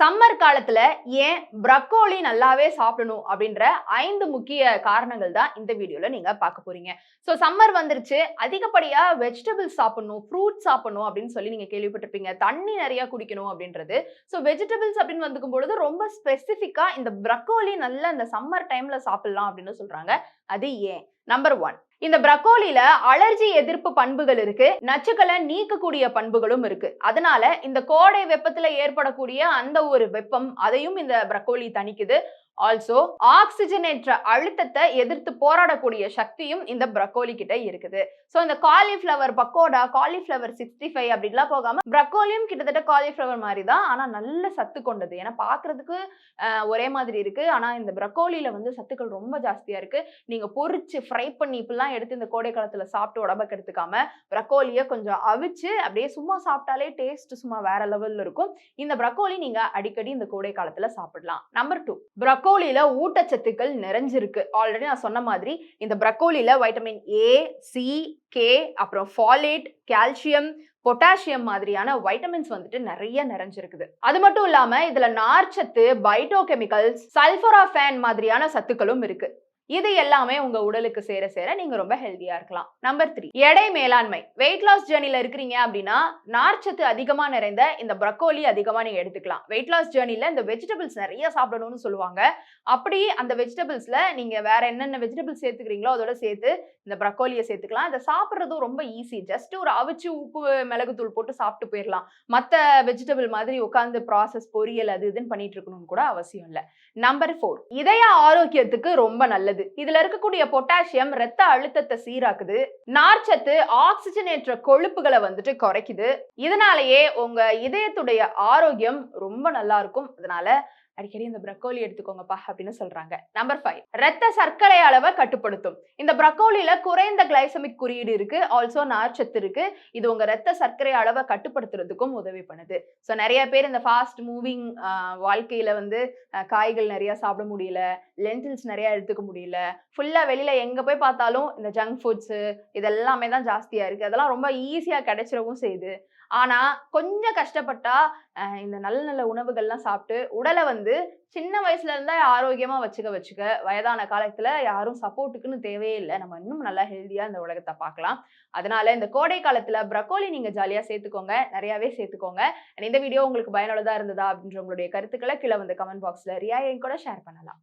Summer காலத்துல ஏன் broccoli நல்லாவே சாப்பிடணும் அப்படின்ற ஐந்து முக்கிய காரணங்கள் தான் இந்த வீடியோல நீங்க பார்க்க போறீங்க. ஸோ சம்மர் வந்துருச்சு. அதிகப்படியா வெஜிடபிள்ஸ் சாப்பிடணும் ஃப்ரூட்ஸ் சாப்பிடணும் அப்படின்னு சொல்லி நீங்க கேள்விப்பட்டிருப்பீங்க. தண்ணி நிறைய குடிக்கணும் அப்படின்றது. ஸோ வெஜிடபிள்ஸ் அப்படின்னு வந்துக்கும் பொழுது ரொம்ப ஸ்பெசிஃபிக்கா இந்த ப்ரக்கோலி நல்ல இந்த சம்மர் டைம்ல சாப்பிடலாம் அப்படின்னு சொல்றாங்க. அது ஏன்? நம்பர் ஒன் இந்த பிரக்கோலில அலர்ஜி எதிர்ப்பு பண்புகள் இருக்கு நச்சுக்களை நீக்கக்கூடிய பண்புகளும் இருக்கு. அதனால இந்த கோடை வெப்பத்துல ஏற்படக்கூடிய அந்த ஒரு வெப்பம் அதையும் இந்த பிரக்கோலி தணிக்குது. ஆல்சோ ஆக்சிஜனேற்ற அழுத்தத்தை எதிர்த்து போராடக்கூடிய சக்தியும் இந்த ப்ரக்கோலி கிட்ட இருக்குது. ஸோ இந்த cauliflower pakoda cauliflower sixty five அப்படின்லாம் போகாம ப்ரக்கோலியும் கிட்டத்தட்ட காலிஃப்ளவர் மாதிரி தான் ஆனால் நல்ல சத்து கொண்டது. ஏன்னா பார்க்கறதுக்கு ஒரே மாதிரி இருக்கு. ஆனால் இந்த பிரக்கோலியில வந்து சத்துக்கள் ரொம்ப ஜாஸ்தியா இருக்கு. நீங்க பொறிச்சு ஃப்ரை பண்ணி இப்படிலாம் எடுத்து இந்த கோடை காலத்துல சாப்பிட்டு உடம்புக்கு கெடுத்துக்காம ப்ரக்கோலியை கொஞ்சம் அவிச்சு அப்படியே சும்மா சாப்பிட்டாலே டேஸ்ட் சும்மா வேற லெவல்ல இருக்கும். இந்த ப்ரக்கோலி நீங்க அடிக்கடி இந்த கோடை காலத்துல சாப்பிடலாம். நம்பர் டூ பிரக்கோலியில ஊட்டச்சத்துக்கள் நிறைஞ்சிருக்கு. ஆல்ரெடி நான் சொன்ன மாதிரி இந்த பிரக்கோலியில வைட்டமின் ஏ சி கே அப்புறம் ஃபாலேட் கால்சியம் பொட்டாசியம் மாதிரியான வைட்டமின்ஸ் வந்துட்டு நிறைய நிறைஞ்சிருக்குது. அது மட்டும் இல்லாம இதுல நார்ச்சத்து பைட்டோ கெமிக்கல்ஸ் சல்பராஃபேன் மாதிரியான சத்துக்களும் இருக்கு. இது எல்லாமே உங்க உடலுக்கு சேர சேர நீங்க ரொம்ப ஹெல்த்தியா இருக்கலாம். நம்பர் த்ரீ எடை மேலாண்மை. வெயிட் லாஸ் ஜேர்னில இருக்கிறீங்க அப்படின்னா நார்ச்சத்து அதிகமா நிறைந்த இந்த ப்ரக்கோலி அதிகமா நீங்க எடுத்துக்கலாம். வெயிட் லாஸ் ஜேர்னில இந்த வெஜிடபிள்ஸ் நிறைய சாப்பிடணும்னு சொல்லுவாங்க. அப்படி அந்த வெஜிடபிள்ஸ்ல நீங்க வேற என்னென்ன வெஜிடபிள்ஸ் சேர்த்துக்கிறீங்களோ அதோட சேர்த்து இந்த ப்ரக்கோலியை சேர்த்துக்கலாம். இதை சாப்பிட்றதும் ரொம்ப ஈஸி ஜஸ்ட் ஒரு அவிச்சு உப்பு மிளகுத்தூள் போட்டு சாப்பிட்டு போயிடலாம் மற்ற வெஜிடபிள் மாதிரி உட்காந்து ப்ராசஸ் பொரியல் அது இதுன்னு பண்ணிட்டு இருக்கணும்னு கூட அவசியம் இல்லை. நம்பர் ஃபோர் இதய ஆரோக்கியத்துக்கு ரொம்ப நல்லது. நல்லது இதுல இருக்கக்கூடிய பொட்டாசியம் ரத்த அழுத்தத்தை சீராக்குது. நார்ச்சத்து ஆக்சிஜனேற்ற கொழுப்புகளை வந்துட்டு குறைக்குது. இதனாலேயே உங்க இதயத்துடைய ஆரோக்கியம் ரொம்ப நல்லா இருக்கும். அதனால அடிக்கடி இந்த ப்ரக்கோலி எடுத்துக்கோங்கப்பா அப்படின்னு சொல்றாங்க. நம்பர் ஃபைவ் ரத்த சர்க்கரை அளவை கட்டுப்படுத்தும். இந்த ப்ரக்கோலியில குறைந்த கிளைசமிக் குறியீடு இருக்கு ஆல்சோ நார்ச்சத்து இருக்கு. இது உங்க ரத்த சர்க்கரை அளவை கட்டுப்படுத்துறதுக்கும் உதவி பண்ணுது. ஸோ நிறைய பேர் இந்த ஃபாஸ்ட் மூவிங் வாழ்க்கையில வந்து காய்கள் நிறைய சாப்பிட முடியல லென்டில்ஸ் நிறைய எடுத்துக்க முடியல ஃபுல்லா வெளியில எங்க போய் பார்த்தாலும் இந்த ஜங்க் ஃபுட்ஸ் இதெல்லாமே தான் ஜாஸ்தியா இருக்கு. அதெல்லாம் ரொம்ப ஈஸியா கிடைச்சிடவும் செய்யுது. ஆனா கொஞ்சம் கஷ்டப்பட்டா இந்த நல்ல நல்ல உணவுகள்லாம் சாப்பிட்டு உடலை வந்து சின்ன வயசுல இருந்தா ஆரோக்கியமா வச்சுக்க வச்சுக்க வயதான காலத்துல யாரும் சப்போர்ட்டுக்குன்னு தேவையே இல்லை. நம்ம இன்னும் நல்லா ஹெல்தியா இந்த உலகத்தை பார்க்கலாம். அதனால இந்த கோடை காலத்துல பிரக்கோலி நீங்க ஜாலியா சேர்த்துக்கோங்க. நிறையவே சேர்த்துக்கோங்க. இந்த வீடியோ உங்களுக்கு பயனுள்ளதா இருந்ததா அப்படின்ற உங்களுடைய கருத்துக்களை கீழே வந்து கமெண்ட் பாக்ஸ்ல ரியா என் கூட ஷேர் பண்ணலாம்.